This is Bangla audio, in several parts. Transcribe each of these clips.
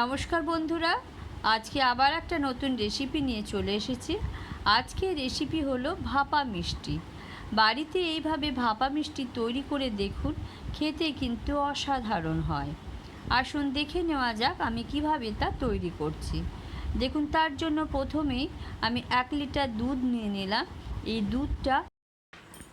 নমস্কার বন্ধুরা, আজকে আবার একটা নতুন রেসিপি নিয়ে চলে এসেছি। আজকে রেসিপি হলো ভাপা মিষ্টি। বাড়িতে এইভাবে ভাপা মিষ্টি তৈরি করে দেখুন, খেতে কিন্তু অসাধারণ হয়। আসুন দেখে নেওয়া যাক আমি কীভাবে তা তৈরি করছি। দেখুন, তার জন্য প্রথমেই আমি এক লিটার দুধ নিয়ে নিলাম। এই দুধটা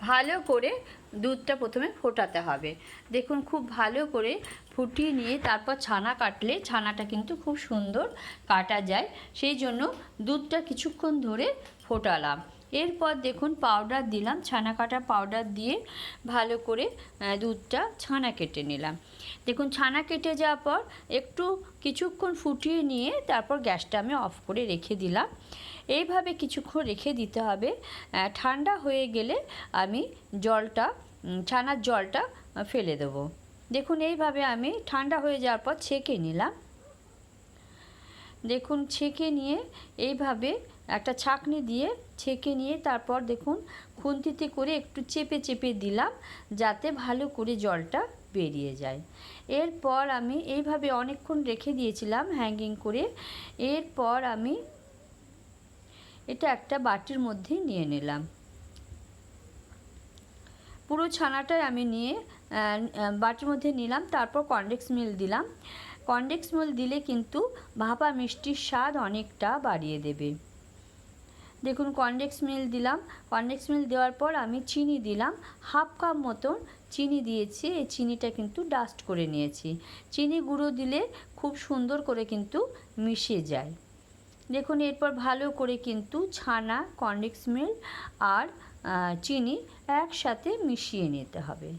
ভালো করে দুধটা প্রথমে ফোটাতে হবে। দেখুন, খুব ভালো করে ফুটিয়ে নিয়ে তারপর ছানা কাটলে ছানাটা কিন্তু খুব সুন্দর কাটা যায়। সেই জন্য দুধটা কিছুক্ষণ ধরে ফোটালাম। এরপর দেখুন পাউডার দিলাম, ছানা কাটা পাউডার দিয়ে ভালো করে দুধটা ছানা কেটে নিলাম। দেখুন ছানা কেটে যাওয়ার পর একটু কিছুক্ষণ ফুটিয়ে নিয়ে তারপর গ্যাসটা আমি অফ করে রেখে দিলাম। এইভাবে কিছুক্ষণ রেখে দিতে হবে। ঠান্ডা হয়ে গেলে আমি জলটা ছানার জলটা ফেলে দেবো। দেখুন এইভাবে আমি ঠান্ডা হয়ে যাওয়ার পর ছেঁকে নিলাম। দেখুন, ছেঁকে নিয়ে এইভাবে একটা ছাঁকনি দিয়ে ছেঁকে নিয়ে তারপর দেখুন, খুন্তিতে করে একটু চেপে চেপে দিলাম যাতে ভালো করে জলটা বেরিয়ে যায়। এরপর আমি এইভাবে অনেকক্ষণ রেখে দিয়েছিলাম হ্যাঙ্গিং করে। এরপর আমি এটা একটা বাটির মধ্যে নিয়ে নিলাম। পুরো ছানাটাই আমি নিয়ে বাটির মধ্যে নিলাম, তারপর কনডেক্স মিল দিলাম। কনডেক্স মিল দিলে কিন্তু ভাপা মিষ্টির স্বাদ অনেকটা বাড়িয়ে দেবে। দেখুন, কনডেক্স মিল দিলাম। কনডেক্স মিল দেওয়ার পর আমি চিনি দিলাম। হাফ কাপ মতন চিনি দিয়েছি, এই চিনিটা কিন্তু ডাস্ট করে নিয়েছি। চিনি গুঁড়ো দিলে খুব সুন্দর করে কিন্তু মিশে যায়। দেখুন, এরপর ভালো করে কিন্তু ছানা, কনডেক্স মিল আর চিনি একসাথে মিশিয়ে নিতে হবে।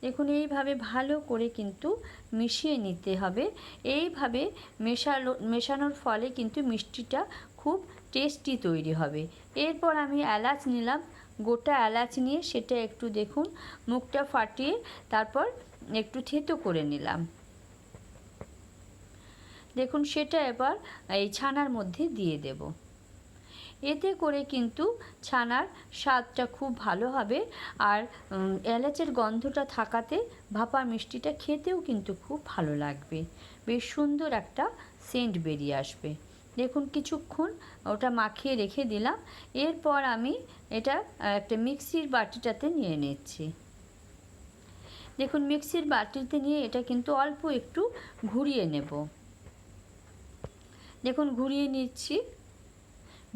দেখুন, এইভাবে ভালো করে কিন্তু মিশিয়ে নিতে হবে। এইভাবে মেশালো, মেশানোর ফলে কিন্তু মিষ্টিটা খুব টেস্টি তৈরি হবে। এরপর আমি এলাচ নিলাম। গোটা এলাচ নিয়ে সেটা একটু দেখুন, মুখটা ফাটিয়ে তারপর একটু থেতো করে নিলাম। দেখুন, সেটা এবার এই ছানার মধ্যে দিয়ে দেব। এতে করে কিন্তু ছানার স্বাদটা খুব ভালো হবে। আর এলাচের গন্ধটা থাকাতে ভাপা মিষ্টিটা খেতেও কিন্তু খুব ভালো লাগবে। বেশ সুন্দর একটা সেন্ট বেরিয়ে আসবে। দেখুন, কিছুক্ষণ ওটা মাখিয়ে রেখে দিলাম। এরপর আমি এটা, একটা মিক্সির বাটিটাতে নিয়ে নিচ্ছি। দেখুন, মিক্সির বাটিতে নিয়ে এটা কিন্তু অল্প একটু ঘুরিয়ে নেব। দেখুন, ঘুরিয়ে নিচ্ছি।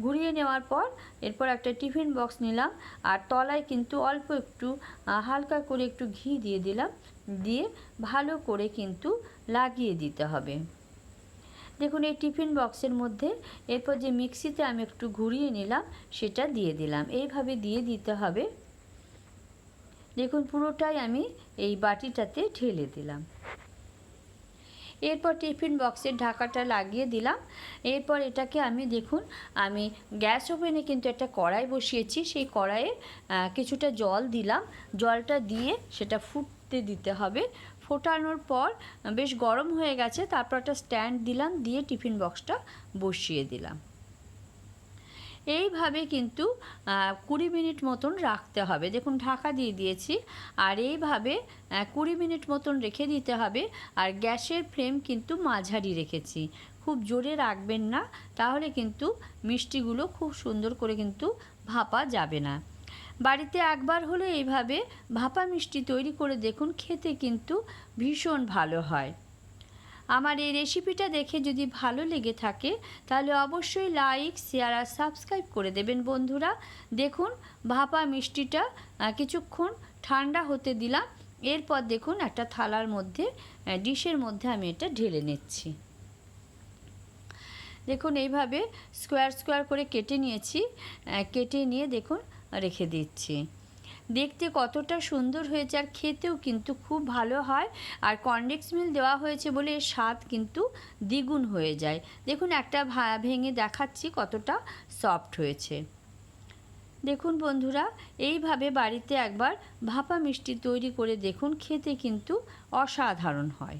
ঘুরিয়ে নেওয়ার পর এরপর একটা টিফিন বক্স নিলাম আর তলায় কিন্তু অল্প একটু হালকা করে একটু ঘি দিয়ে দিলাম, দিয়ে ভালো করে কিন্তু লাগিয়ে দিতে হবে। দেখুন, এই টিফিন বক্সের মধ্যে এরপর যে মিক্সিতে আমি একটু ঘুরিয়ে নিলাম, সেটা দিয়ে দিলাম। এইভাবে দিয়ে দিতে হবে। দেখুন, পুরোটাই আমি এই বাটিটাতে ঢেলে দিলাম। এরপর টিফিন বক্সের ঢাকাটা লাগিয়ে দিলাম। এরপর এটাকে আমি দেখুন, আমি গ্যাস ওভেনে কিন্তু একটা কড়াই বসিয়েছি, সেই কড়াইয়ে কিছুটা জল দিলাম। জলটা দিয়ে সেটা ফুটতে দিতে হবে। ফোটানোর পর, বেশ গরম হয়ে গেছে, তারপর একটা স্ট্যান্ড দিলাম, দিয়ে টিফিন বক্সটা বসিয়ে দিলাম। এইভাবে কিন্তু কুড়ি মিনিট মতন রাখতে হবে। দেখুন, ঢাকা দিয়ে দিয়েছি। আর এইভাবে কুড়ি মিনিট মতন রেখে দিতে হবে। আর গ্যাসের ফ্লেম কিন্তু মাঝারি রেখেছি। খুব জোরে রাখবেন না, তাহলে কিন্তু মিষ্টিগুলো খুব সুন্দর করে কিন্তু ভাপা যাবে না। বাড়িতে একবার হলে এইভাবে ভাপা মিষ্টি তৈরি করে দেখুন, খেতে কিন্তু ভীষণ ভালো হয়। আমার এই রেসিপিটা দেখে যদি ভালো লেগে থাকে, তাহলে অবশ্যই লাইক শেয়ার আর সাবস্ক্রাইব করে দেবেন বন্ধুরা। দেখুন, ভাপা মিষ্টিটা কিছুক্ষণ ঠান্ডা হতে দিলাম। এরপর দেখুন একটা থালার মধ্যে ডিশের মধ্যে আমি এটা ঢেলে নিচ্ছি। দেখুন, এইভাবে স্কোয়ার স্কোয়ার করে কেটে নিয়েছি। কেটে নিয়ে দেখুন, রেখে দিচ্ছি। দেখতে কতটা সুন্দর হয়েছে আর খেতেও কিন্তু খুব ভালো হয়। আর কনডেক্স মিল দেওয়া হয়েছে বলে এর স্বাদ কিন্তু দ্বিগুণ হয়ে যায়। দেখুন, একটা ভেঙে দেখাচ্ছি কতটা সফট হয়েছে। দেখুন বন্ধুরা, এইভাবে বাড়িতে একবার ভাপা মিষ্টি তৈরি করে দেখুন, খেতে কিন্তু অসাধারণ হয়।